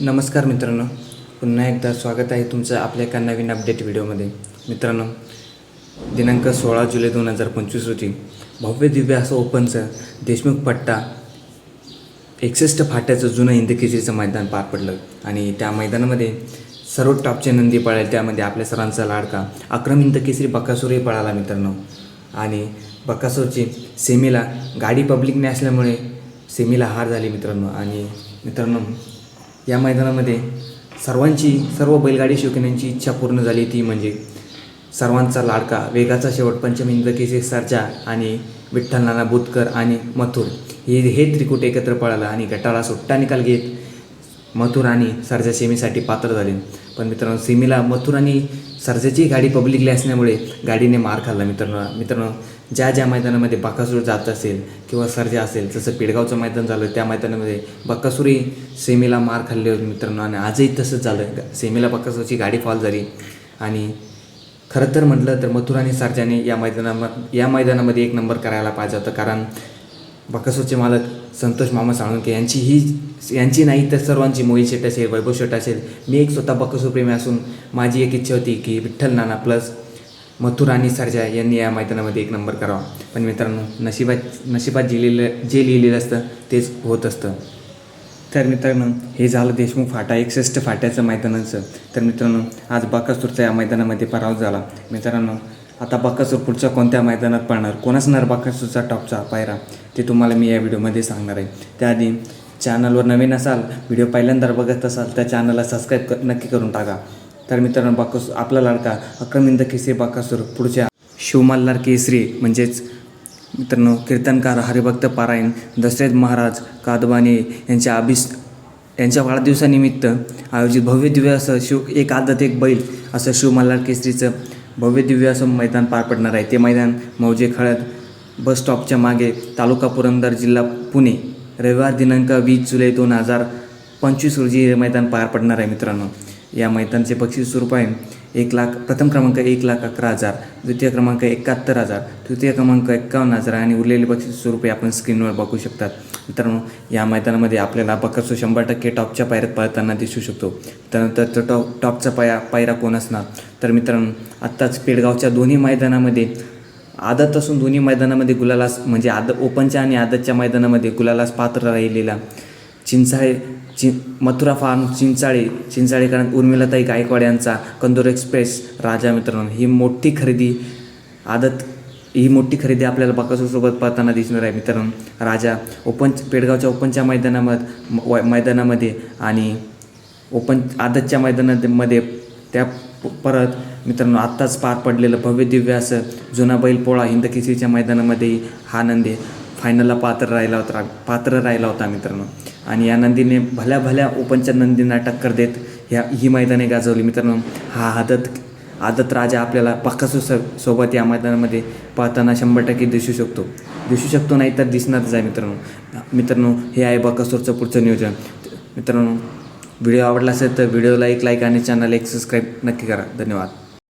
नमस्कार मित्रांनो. पुन्हा एकदा स्वागत आहे तुमचं आपल्या एका नवीन अपडेट व्हिडिओमध्ये. मित्रांनो दिनांक सोळा जुलै दोन हजार पंचवीस रोजी भव्य दिव्य असं ओपनचं देशमुख पट्टा एकसष्ट फाट्याचं जुनं इंदकेसरीचं मैदान पार पडलं. आणि त्या मैदानामध्ये सर्व टॉपचे नंदी पळाले. त्यामध्ये आपल्या सरांचा लाडका अक्रम इंदकेसरी बकासूरही पळाला मित्रांनो. आणि बकासूरची सेमीला गाडी पब्लिकने असल्यामुळे सेमीला हार झाली मित्रांनो. आणि मित्रांनो या मैदानामध्ये सर्वांची सर्व बैलगाडी शौकीनांची इच्छा पूर्ण झाली ती म्हणजे सर्वांचा लाडका वेगाचा शेवट पंचम केसे सरजा आणि विठ्ठल नाना बुतकर आणि मथुर. हे हे त्रिकूट एकत्र पळालं आणि गटाला सुट्टा निकाल घेत मथुर आणि सरजा सेमीसाठी पात्र झाले. पण मित्रांनो सेमीला मथुर आणि सर्जाची गाडी पब्लिकली असल्यामुळे गाडीने मार खाल्ला मित्रांनो मित्रांनो. ज्या ज्या मैदानामध्ये बाकासूर जात असेल किंवा सर्जा असेल जसं पिडगावचं मैदान झालं त्या मैदानामध्ये बक्कासूरही सेमीला मार खाल्ले होते मित्रांनो. आणि आजही तसंच झालं. सेमीला बक्कासूरची गाडी फॉल झाली. आणि खरं तर म्हटलं तर मथुरा आणि सर्जाने या मैदानामध्ये या मैदानामध्ये एक नंबर करायला पाहिजे होतं. कारण बकासूरचे मालक संतोष मामा साळुंके यांची ही यांची नाही तर सर्वांची. मोहित शेट असेल वैभव शेट असेल. मी एक स्वतः बकासूर प्रेमी असून माझी एक इच्छा होती की विठ्ठल नाना प्लस मथुर आणि सरजा यांनी या मैदानामध्ये एक नंबर करावा. पण मित्रांनो नशिबात नशिबात जे लिहिलं जे लिहिलेलं असतं तेच होत असतं. तर मित्रांनो हे झालं देशमुख फाटा एकसष्ट फाट्याचं मैदानाचं. तर मित्रांनो आज बाकासूरचा या मैदानामध्ये पराभव झाला. मित्रांनो आता बाकासूर पुढच्या कोणत्या मैदानात पडणार कोण असणार बाकासूरचा टॉपचा पायरा? ते तुम्हाला मी या व्हिडिओमध्ये सांगणार आहे. त्याआधी चॅनलवर नवीन असाल व्हिडिओ पहिल्यांदा बघत असाल त्या चॅनलला सबस्क्राईब क नक्की करून टाका. तर मित्रांनो बाकासूर आपला लाडका अक्रमिंद केसरी बाकासूर पुढच्या शिवमल्हार केसरी म्हणजेच मित्रांनो कीर्तनकार हरिभक्त पारायण दशरथ महाराज कादबाने यांच्या अभिस यांच्या वाढदिवसानिमित्त आयोजित भव्य दिव्य असं शिव एक आदत एक बैल असं शिवमल्हार केसरीचं भव्य दिव्य असं मैदान पार पडणार आहे. ते मैदान मौजे खळद बस स्टॉपच्या मागे तालुका पुरंदर जिल्हा पुणे. रविवार दिनांक वीस जुलै दोन हजार पंचवीस रोजी हे मैदान पार पडणार आहे मित्रांनो. या मैदानचे बक्षीस स्वरूप आहे. एक लाख प्रथम क्रमांक एक लाख अकरा हजार द्वितीय क्रमांक एकाहत्तर हजार तृतीय क्रमांक एक्कावन्न हजार आणि उरलेले बक्षीस स्वरूपे आपण स्क्रीनवर बघू शकतात. मित्रांनो या मैदानामध्ये आपल्याला बकरसो शंभर टक्के टॉपच्या पायऱ्यात पळताना दिसू शकतो. त्यानंतर तो टॉप टॉपचा पाया पायरा कोण असणार? तर मित्रांनो आत्ताच पेडगावच्या दोन्ही मैदानामध्ये आदत असून दोन्ही मैदानामध्ये गुलालास म्हणजे आद ओपनच्या आणि आदतच्या मैदानामध्ये गुलालास पात्र राहिलेला चिंचाळे चि मथुरा फार्म चिंचाळे चिंचाळेकरांत उर्मिलाताई गायकवाड यांचा कंदोर एक्सप्रेस राजा मित्रांनो ही मोठी खरेदी आदत ही मोठी खरेदी आपल्याला बकासूरसोबत पाहताना दिसणार आहे मित्रांनो. राजा ओपन पेडगावच्या ओपनच्या मैदानामध्ये मैदानामध्ये आणि ओपन आदतच्या मैदानामध्ये त्या परत मित्रांनो आत्ताच पार पडलेलं भव्य दिव्य असं जुना बैलपोळा हिंदकेसरीच्या मैदानामध्येही हा नंदी फायनलला पात्र राहिला होता पात्र राहिला होता मित्रांनो. आणि या नंदीने भल्या भल्या ओपनच्या नंदींना टक्कर देत ह्या ही मैदाने गाजवली. मित्रांनो हा आदत आदत राजा आपल्याला पक्कासू स सोबत या मैदानामध्ये पाहताना शंभर टक्के दिसू शकतो. दिसू शकतो नाही तर दिसणारच आहे मित्रांनो. मित्रांनो हे आहे बकासूरचं पुढचं नियोजन. मित्रांनो व्हिडिओ आवडला असेल तर व्हिडिओला एक लाईक आणि चॅनल एक सबस्क्राईब नक्की करा. धन्यवाद.